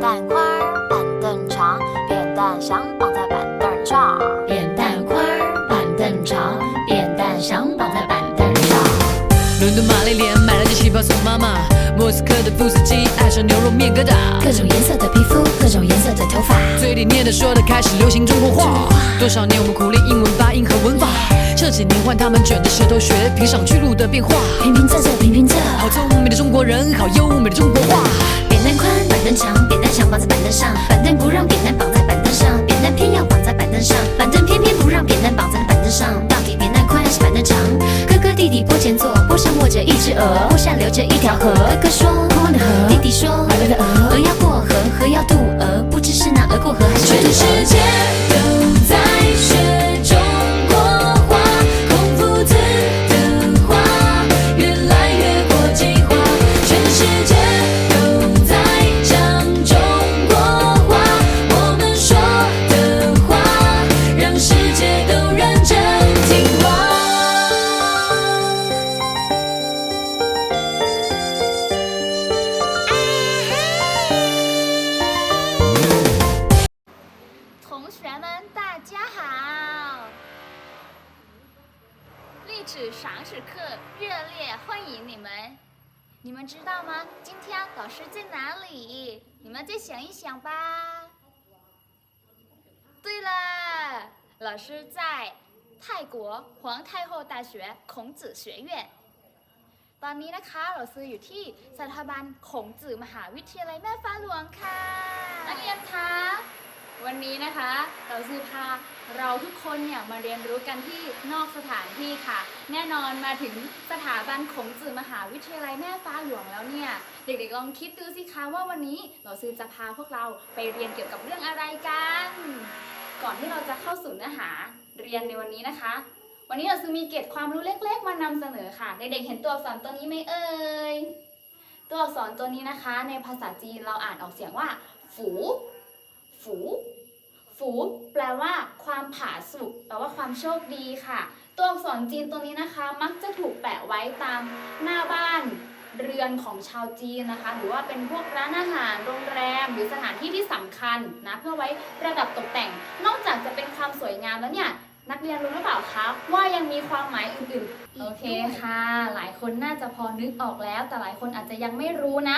担宽儿，板凳长，扁担想绑在板凳上。扁担宽儿，板凳长，扁担想绑在板凳上。伦敦玛丽莲买了件旗袍送妈妈，莫斯科的布斯基爱上牛肉面疙瘩，各种颜色的皮肤，各种颜色的头发。嘴里念的说的开始流行中国话。多少年我们苦练英文发音和文法，这几年换他们卷着舌头学评上去路的变化。平平仄仄平平仄，好聪明的中国人，好优美的中国话。凳长，扁担想绑在板凳上，板凳不让扁担绑在板凳上，扁担偏要绑在板凳上，板凳偏偏不让扁担绑在板凳上。到底扁担宽还是板凳长？哥哥弟弟坡前坐，坡上卧着一只鹅，坡下流着一条河。哥哥说宽宽的河，弟弟说白白的鹅，鹅要过河，河要渡鹅，不知是那鹅过河还是渡鹅。全世界里？你们再想一想吧。对了，老师在泰国皇太后大学孔子学院。ตอนนี้นะคะเราซื้ออยู่ที่สถาบันขงจื่อมหาวิทยาลัยแม่ฟ้าหลวงค่ะนักเรียนคะ วันนี้นะคะเราซื้อพาเราทุกคนเนี่ยมาเรียนรู้กันที่นอกสถานที่ค่ะ แน่นอนมาถึงสถาบันขงจื่อมหาวิทยาลัยแม่ฟ้าหลวงแล้วเนี่ย เด็กๆลองคิดดูสิคะว่าวันนี้เราซื้อจะพาพวกเราไปเรียนเกี่ยวกับเรื่องอะไรกัน ก่อนที่เราจะเข้าสู่เนื้อหาเรียนในวันนี้นะคะ วันนี้เราซื้อมีเกร็ดความรู้เล็ก ๆ มานำเสนอค่ะเด็กๆเห็นตัวอักษรตัวนี้ไหมเอ่ยตัวอักษรตัวนี้นะคะ ในภาษาจีนเราอ่านออกเสียงว่า ฝู ฝู ฝู แปลว่า ความผาสุกแปลว่าความโชคดีค่ะ ตัวอักษรจีนตัวนี้นะคะ มักจะถูกแปะไว้ตามหน้าบ้าน เรือนของชาวจีนนะคะ หรือว่าเป็นพวกร้านอาหาร โรงแรม หรือสถานที่ที่สำคัญนะ เพื่อไว้ประดับตกแต่ง นอกจากจะเป็นความสวยงามแล้วเนี่ย นักเรียนรู้หรือเปล่าคะว่ายังมีความหมายอื่นๆ โอเคค่ะ หลายคนน่าจะพอนึกออกแล้ว แต่หลายคนอาจจะยังไม่รู้นะ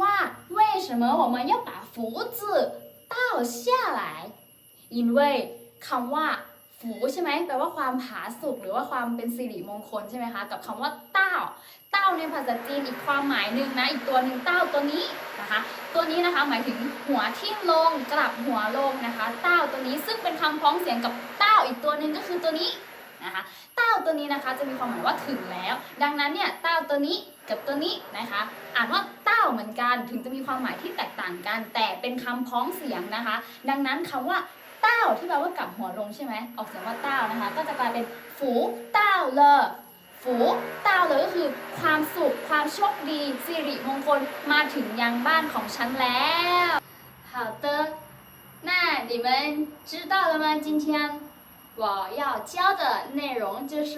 ว่า为什么我们要把福字 เต้าเชี่ยหลายยินเว่ยคำว่าฝูใช่ไหมแปลว่าความผาสุกหรือว่าความเป็นสิริมงคลใช่ไหมคะ กับคำว่าเต้า เต้าในภาษาจีนอีกความหมายหนึ่งนะ อีกตัวหนึ่งเต้าตัวนี้นะคะ ตัวนี้นะคะหมายถึงหัวทิ่มลงกลับหัวลงนะคะ เต้าตัวนี้ซึ่งเป็นคำพ้องเสียงกับเต้าอีกตัวหนึ่งก็คือตัวนี้นะคะ เต้าตัวนี้นะคะจะมีความหมายว่าถึงแล้ว ดังนั้นเนี่ยเต้าตัวนี้กับตัวนี้นะคะ อ่านว่า เต้าเหมือนกันถึงจะมีความหมายที่แตกต่างกัน แต่เป็นคำพ้องเสียงนะคะ ดังนั้นคำว่าเต้าที่แปลว่ากลับหัวลงใช่ไหมออกเสียงว่าเต้านะคะ ก็จะกลายเป็นฝูเต้าเลอฝูเต้าเลยก็คือ ความสุข ความโชคดีสิริมงคลมาถึงยังบ้านของฉันแล้ว好的那你们知道了吗今天我要教的内容就是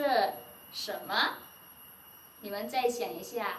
什么？你们再想一下，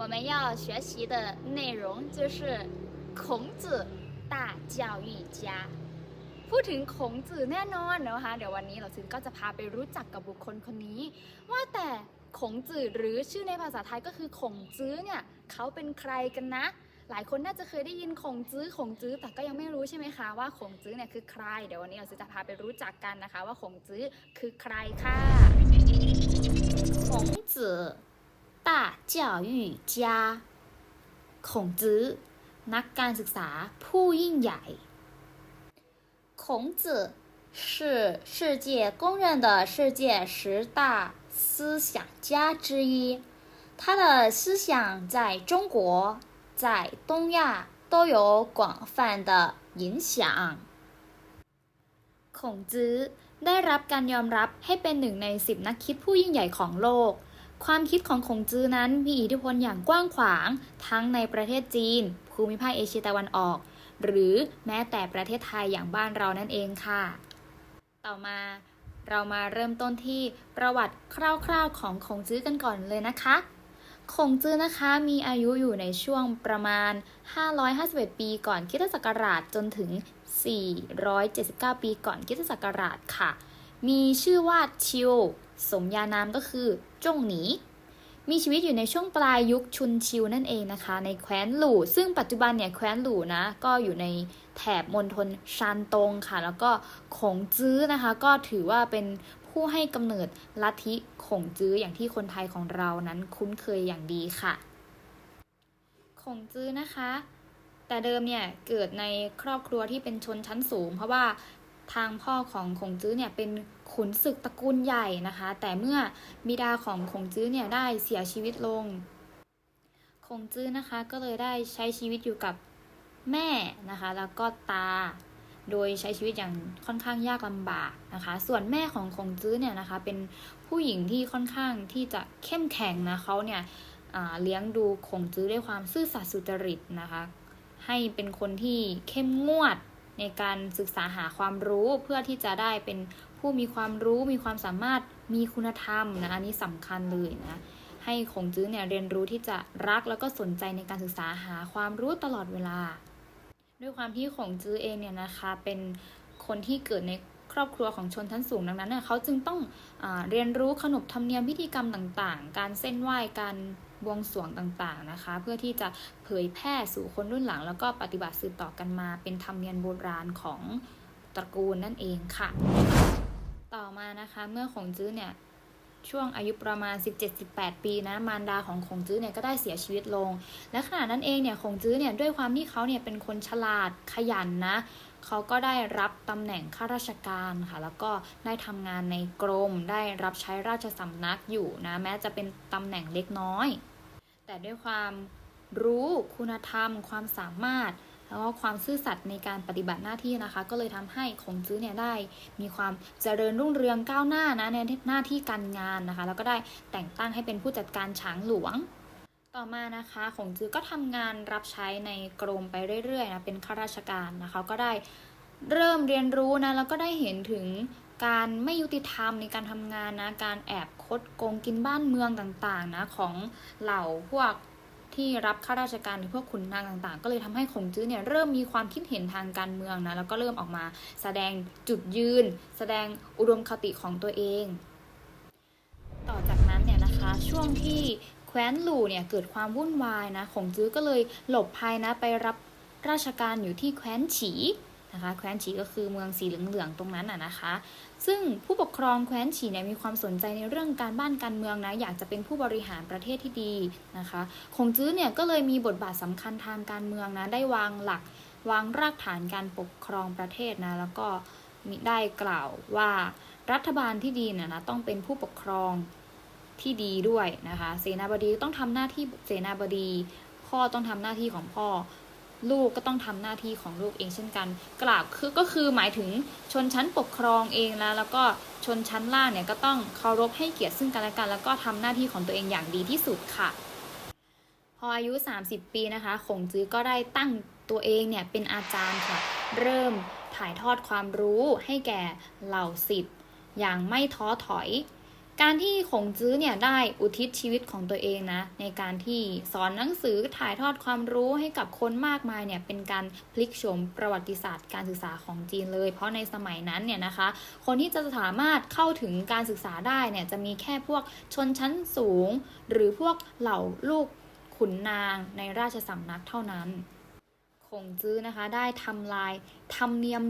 我们要学习的内容就是孔子大教育家พูดถึงขงจื่อแน่นอนนะคะ เดี๋ยววันนี้เราซึงก็จะพาไปรู้จักกับบุคคลคนนี้ ว่าแต่ขงจื่อหรือชื่อในภาษาไทยก็คือขงจื้อเนี่ยเขาเป็นใครกันนะ หลายคนน่าจะเคยได้ยินขงจื้อขงจื้อแต่ก็ยังไม่รู้ใช่ไหมคะว่าขงจื้อเนี่ยคือใคร เดี๋ยววันนี้เราซึงจะพาไปรู้จักกันนะคะ ว่าขงจื้อคือใครค่ะ 孔子 大教育家孔子นักการศึกษาผู้ยิ่งใหญ่ 孔子是世界公认的世界十大思想家之一，他的思想在中国、在东亚都 都有广泛的影响ขงจื้อได้รับการยอมรับให้เป็นหนึ่งในสิบนักคิดผู้ยิ่งใหญ่ของโลก ความคิดของขงจื้อนั้นมีอิทธิพลอย่างกว้างขวาง ทั้งในประเทศจีน ภูมิภาคเอเชียตะวันออก หรือแม้แต่ประเทศไทยอย่างบ้านเรานั่นเองค่ะ ต่อมาเรามาเริ่มต้นที่ประวัติคร่าวๆของขงจื้อกันก่อนเลยนะคะขงจื้อนะคะมีอายุอยู่ในช่วงประมาณ 551 ปีก่อนคิตศักราชจนถึง 479 ปีก่อนคิตศักราชค่ะ มีชื่อว่าชิว สมญานามก็คือ จงหนีมีชีวิตอยู่ในช่วงปลายยุคชุนชิวนั่นเองนะคะ ในแคว้นหลู่ซึ่งปัจจุบันเนี่ยแคว้นหลู่นะ ก็อยู่ในแถบมณฑลชานตงค่ะ แล้วก็ขงจื้อนะคะ ก็ถือว่าเป็นผู้ให้กำเนิดลัทธิขงจื้ออย่างที่คนไทยของเรานั้นคุ้นเคยอย่างดีค่ะขงจื้อนะคะ แต่เดิมเนี่ยเกิดในครอบครัวที่เป็นชนชั้นสูง เพราะว่า ทางพ่อของขงจื้อเนี่ยเป็นขุนศึกตระกูลใหญ่นะคะ แต่เมื่อบิดาของขงจื้อเนี่ยได้เสียชีวิตลงคงจื้อนะคะก็เลยได้ใช้ชีวิตอยู่กับแม่นะคะ แล้วก็ตา โดยใช้ชีวิตอย่างค่อนข้างยากลำบากนะคะ ส่วนแม่ของคงจื้อเนี่ยนะคะ เป็นผู้หญิงที่ค่อนข้างที่จะเข้มแข็งนะเขาเนี่ยเลี้ยงดูคงจื้อด้วยความซื่อสัตย์สุจริตนะคะ ให้เป็นคนที่เข้มงวด ในการศึกษาหาความรู้เพื่อที่จะได้เป็นผู้มีความรู้มีความสามารถมีคุณธรรมนะอันนี้สำคัญเลยนะให้คงจื้อเนี่ยเรียนรู้ที่จะรักแล้วก็สนใจในการศึกษาหาความรู้ตลอดเวลา ด้วยความที่คงจื้อเองเนี่ยนะคะเป็นคนที่เกิดในครอบครัวของชนชั้นสูงดังนั้นเน่ยเขาจึงต้องอเรียนรู้ขนบธรรมเนียมพิธีกรรมต่างๆ การเส้นไหว้การ บวงสรวงต่างๆนะคะ เพื่อที่จะเผยแพร่สู่คนรุ่นหลัง แล้วก็ปฏิบัติสืบต่อกันมา เป็นธรรมเนียมโบราณของตระกูลนั่นเองค่ะ ต่อมานะคะเมื่อของจื้อเนี่ยช่วงอายุประมาณ 17-18 ปีนะ มารดาของคงจื้อเนี่ยก็ได้เสียชีวิตลง และขณะนั้นเองเนี่ยคงจื้อเนี่ยด้วยความที่เขาเนี่ยเป็นคนฉลาดขยันนะ เขาก็ได้รับตำแหน่งข้าราชการค่ะ แล้วก็ได้ทำงานในกรม ได้รับใช้ราชสำนักอยู่นะ แม้จะเป็นตำแหน่งเล็กน้อย แต่ด้วยความรู้คุณธรรม ความสามารถ แล้วก็ความซื่อสัตย์ในการปฏิบัติหน้าที่นะคะ ก็เลยทำให้คงจื้อเนี่ยได้ มีความเจริญรุ่งเรืองก้าวหน้านะในหน้าที่การงานนะคะ แล้วก็ได้แต่งตั้งให้เป็นผู้จัดการฉางหลวง ต่อมานะคะขงจื้อก็ทำงานรับใช้ในกรมไปเรื่อยๆนะเป็นข้าราชการนะคะก็ได้เริ่มเรียนรู้นะแล้วก็ได้เห็นถึง การไม่ยุติธรรมในการทำงานนะ การแอบคดโกงกินบ้านเมืองต่างๆนะของเหล่าพวกที่รับข้าราชการหรือพวกขุนนางต่างๆ ก็เลยทำให้ขงจื้อเนี่ยเริ่มมีความคิดเห็นทางการเมืองนะ แล้วก็เริ่มออกมาแสดงจุดยืน แสดงอุดมคติของตัวเอง ต่อจากนั้นเนี่ยนะคะช่วงที่แคว้นหลู่เนี่ยเกิดความวุ่นวายนะขงจื้อก็เลยหลบภัยนะไปรับราชการอยู่ที่แคว้นฉี นะคะแคว้นฉีก็คือเมืองสีเหลืองๆตรงนั้นอะนะคะ ซึ่งผู้ปกครองแคว้นฉีเนี่ยมีความสนใจในเรื่องการบ้านการเมืองนะอยากจะเป็นผู้บริหารประเทศที่ดีนะคะคงจื้อเนี่ยก็เลยมีบทบาทสำคัญทางการเมืองนะได้วางหลักวางรากฐานการปกครองประเทศนะแล้วก็มีได้กล่าวว่ารัฐบาลที่ดีเนี่ยนะต้องเป็นผู้ปกครองที่ดีด้วยนะคะ เสนาบดีต้องทำหน้าที่เสนาบดี พ่อต้องทำหน้าที่ของพ่อ ลูกก็ต้องทำหน้าที่ของลูกเองเช่นกันกล่าวคือก็คือหมายถึงชนชั้นปกครองเองแล้ว แล้วก็ชนชั้นล่างเนี่ยก็ต้องเคารพให้เกียรติซึ่งกันและกัน แล้วก็ทำหน้าที่ของตัวเองอย่างดีที่สุดค่ะ พออายุ 30 ปีนะคะขงจื้อก็ได้ตั้งตัวเองเนี่ยเป็นอาจารย์ค่ะ เริ่มถ่ายทอดความรู้ให้แก่เหล่าศิษย์อย่างไม่ท้อถอย การที่ขงจื้อเนี่ยได้อุทิศชีวิตของตัวเองนะ ในการที่สอนหนังสือถ่ายทอดความรู้ให้กับคนมากมายเนี่ยเป็นการพลิกโฉมประวัติศาสตร์การศึกษาของจีนเลย เพราะในสมัยนั้นเนี่ยนะคะ คนที่จะสามารถเข้าถึงการศึกษาได้เนี่ยจะมีแค่พวกชนชั้นสูง หรือพวกเหล่าลูกขุนนางในราชสำนักเท่านั้น คงจื้อนะคะ ได้ทำลายธรรมเนียม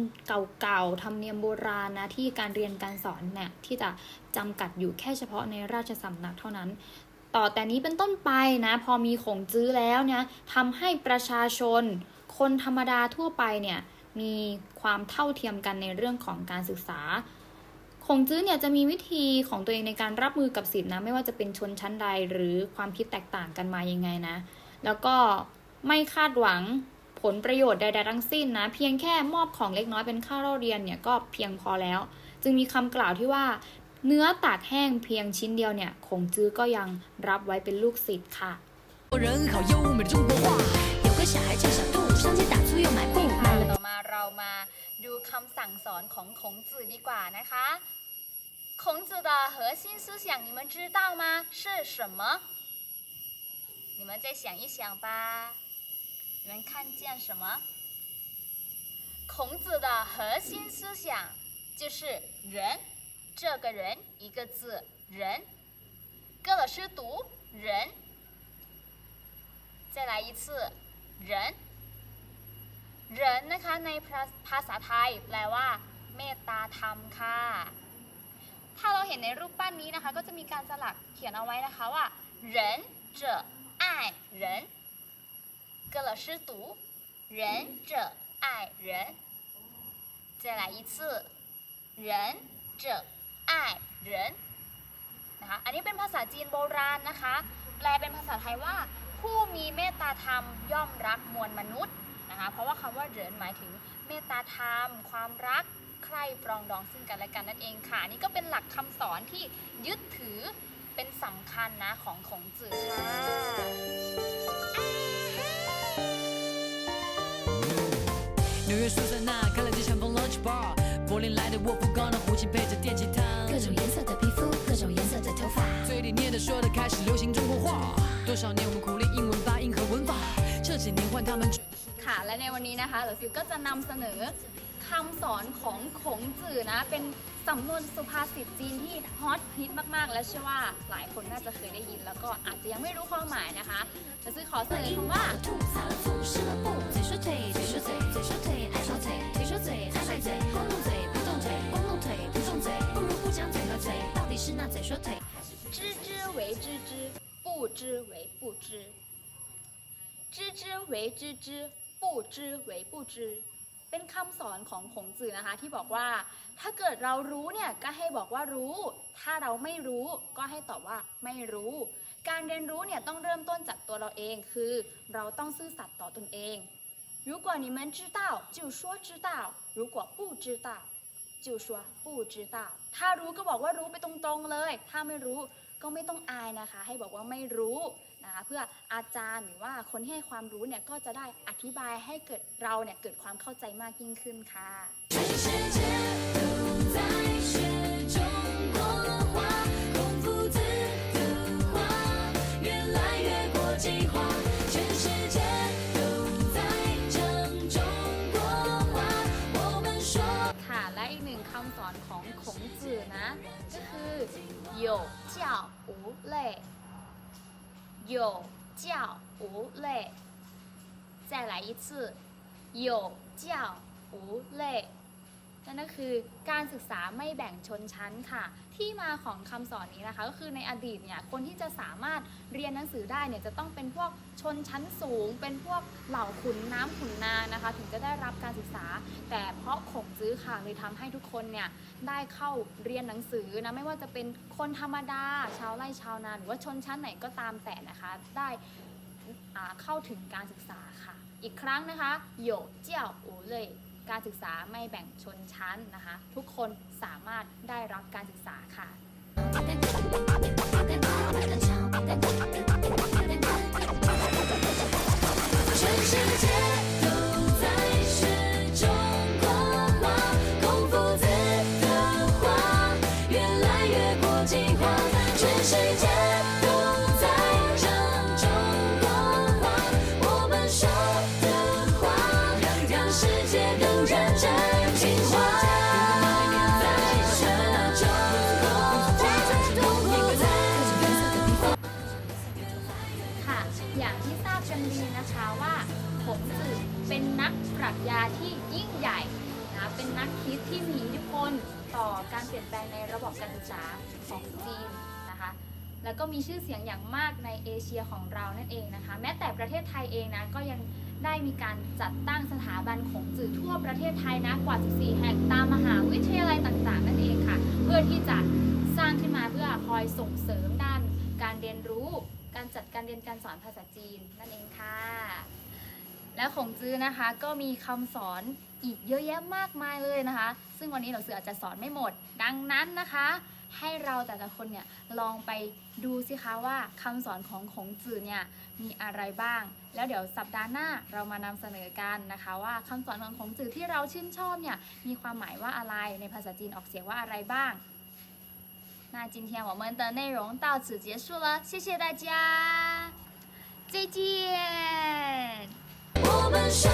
เก่าๆธรรมเนียมโบราณนะที่การเรียนการสอนเนี่ยที่จะจำกัดอยู่แค่เฉพาะในราชสำนักเท่านั้น ต่อแต่นี้เป็นต้นไปนะ พอมีขงจื้อแล้วเนี่ยทำให้ประชาชน คนธรรมดาทั่วไปเนี่ยมีความเท่าเทียมกันในเรื่องของการศึกษาคงจื้อเนี่ยจะมีวิธีของตัวเองในการรับมือกับสิทธินะ ไม่ว่าจะเป็นชนชั้นใดหรือความคิดแตกต่างกันมายังไงนะ แล้วก็ไม่คาดหวัง ผ ผลประโยชน์ใดๆทั้งสิ้นนะ เพียงแค่มอบของเล็กน้อยเป็นค่าเล่าเรียนเนี่ยก็เพียงพอแล้ว จึงมีคำกล่าวที่ว่า เนื้อตากแห้งเพียงชิ้นเดียวเนี่ยคงจื้อก็ยังรับไว้เป็นลูกศิษย์ค่ะ 人好优美的中国话。有个小孩叫小杜，上街打醋又买布，买了 ต่อมาเรามาดูคำสั่งสอนของขงจื่อดีกว่านะคะ孔子的核心思想你们知道吗是什么你们再想一想吧 你们看见什么孔子的核心思想就是人这个人一个字人哥老师读人再来一次人 เหรินนะคะในภาภาษาไทย แปลว่า เมตตาธรรมค่ะ ถ้าเราเห็นในรูปปั้นนี้นะคะ ก็จะมีการสลักเขียนเอาไว้นะคะว่า人者爱人 跟老师读人者爱人再来一次人者爱人นะคะอันนี้เป็นภาษาจีนโบราณนะคะ แปลเป็นภาษาไทยว่า ผู้มีเมตตาธรรมย่อมรักมวลมนุษย์ นะคะเพราะว่าคำว่าเหรินหมายถึงเมตตาธรรม ความรักใคร่ปรองดองซึ่งกันและกันนั่นเองค่ะอันนี่ก็เป็นหลักคำสอนที่ยึดถือเป็นสำคัญนะของของจือค่ะ 纽约苏珊娜开了间相逢 lunch bar，柏林来的沃夫冈的胡琴配着电吉他，各种颜色的皮肤，各种颜色的头发。嘴里念的说的开始流行中国话。多少年我们苦练英文发音和文法，这几年换他们。 ค่ะและในวันนี้นะคะเหลอฟิวก็จะนำเสนอคำสอนของขงจื่อนะ เป็นสำนวนสุภาษิตจีนที่ฮอตฮิตมากๆ และเชื่อว่าหลายคนน่าจะเคยได้ยิน แล้วก็อาจจะยังไม่รู้ความหมายนะคะเหลอซื้อขอเสนอคำว่า 吐撒了醋，湿了布，嘴说腿，腿说嘴，嘴说腿， 那嘴说腿。知之为知之，不知为不知。知之为知之，不知为不知 เป็นคำสอนของขงจือนะคะ ที่บอกว่า ถ้าเกิดเรารู้เนี่ยก็ให้บอกว่ารู้ ถ้าเราไม่รู้ก็ให้ตอบว่าไม่รู้ การเรียนรู้เนี่ยต้องเริ่มต้นจากตัวเราเองคือ เราต้องซื่อสัตย์ต่อตนเอง如果你们知道就说知道如果不知道 จิวชัวปู่จีอตาถ้ารู้ก็บอกว่ารู้ไปตรงๆเลย ถ้าไม่รู้ก็ไม่ต้องอายนะคะ ให้บอกว่าไม่รู้นะคะเพื่ออาจารย์หรือว่าคนที่ให้ความรู้เนี่ยก็จะได้อธิบายให้เกิดเราเนี่ยเกิดความเข้าใจมากยิ่งขึ้นค่ะ 有教无类有教无类再来一次有教无类นั่นก็คือการศึกษาไม่แบ่งชนชั้นค่ะ ที่มาของคำสอนนี้นะคะ ก็คือในอดีตเนี่ยคนที่จะสามารถเรียนหนังสือได้เนี่ยจะต้องเป็นพวกชนชั้นสูง เป็นพวกเหล่าขุนน้ำขุนนางนะคะ ถึงจะได้รับการศึกษา แต่เพราะข่มซื้อค่ะเลยทำให้ทุกคนเนี่ยได้เข้าเรียนหนังสือนะไม่ว่าจะเป็นคนธรรมดา ชาวไร่ชาวนาหรือว่าชนชั้นไหนก็ตามแต่นะคะ ได้เข้าถึงการศึกษาค่ะ อีกครั้งนะคะโยเจ้าอูเลย การศึกษาไม่แบ่งชนชั้นนะคะ ทุกคนสามารถได้รับการศึกษาค่ะ อย่างที่ทราบกันดีนะคะว่าขงจือเป็นนักปรัชญาที่ยิ่งใหญ่นะเป็นนักคิดที่มีอิทธิพลต่อการเปลี่ยนแปลงในระบบการศึกษาของจีนนะคะแล้วก็มีชื่อเสียงอย่างมากในเอเชียของเรานั่นเองนะคะ แม้แต่ประเทศไทยเองนะก็ยังได้มีการจัดตั้งสถาบันของจื่อทั่วประเทศไทยนะกว่า 14 แห่งตามมหาวิทยาลัยต่างๆ นั่นเองค่ะ เพื่อที่จะสร้างขึ้นมาเพื่อคอยส่งเสริมด้านการเรียนรู้ การจัดการเรียนการสอนภาษาจีนนั่นเองค่ะ และของจื้อนะคะก็มีคำสอนอีกเยอะแยะมากมายเลยนะคะ ซึ่งวันนี้เราเสืออาจจะสอนไม่หมด ดังนั้นนะคะ ให้เราแต่ละคนเนี่ยลองไปดูสิคะว่าคำสอนของของจื้อเนี่ยมีอะไรบ้าง แล้วเดี๋ยวสัปดาห์หน้าเรามานำเสนอกันนะคะ ว่าคำสอนของของจื้อที่เราชื่นชอบเนี่ยมีความหมายว่าอะไรในภาษาจีนออกเสียงว่าอะไรบ้าง 那今天我们的内容到此结束了，谢谢大家，再见。我们手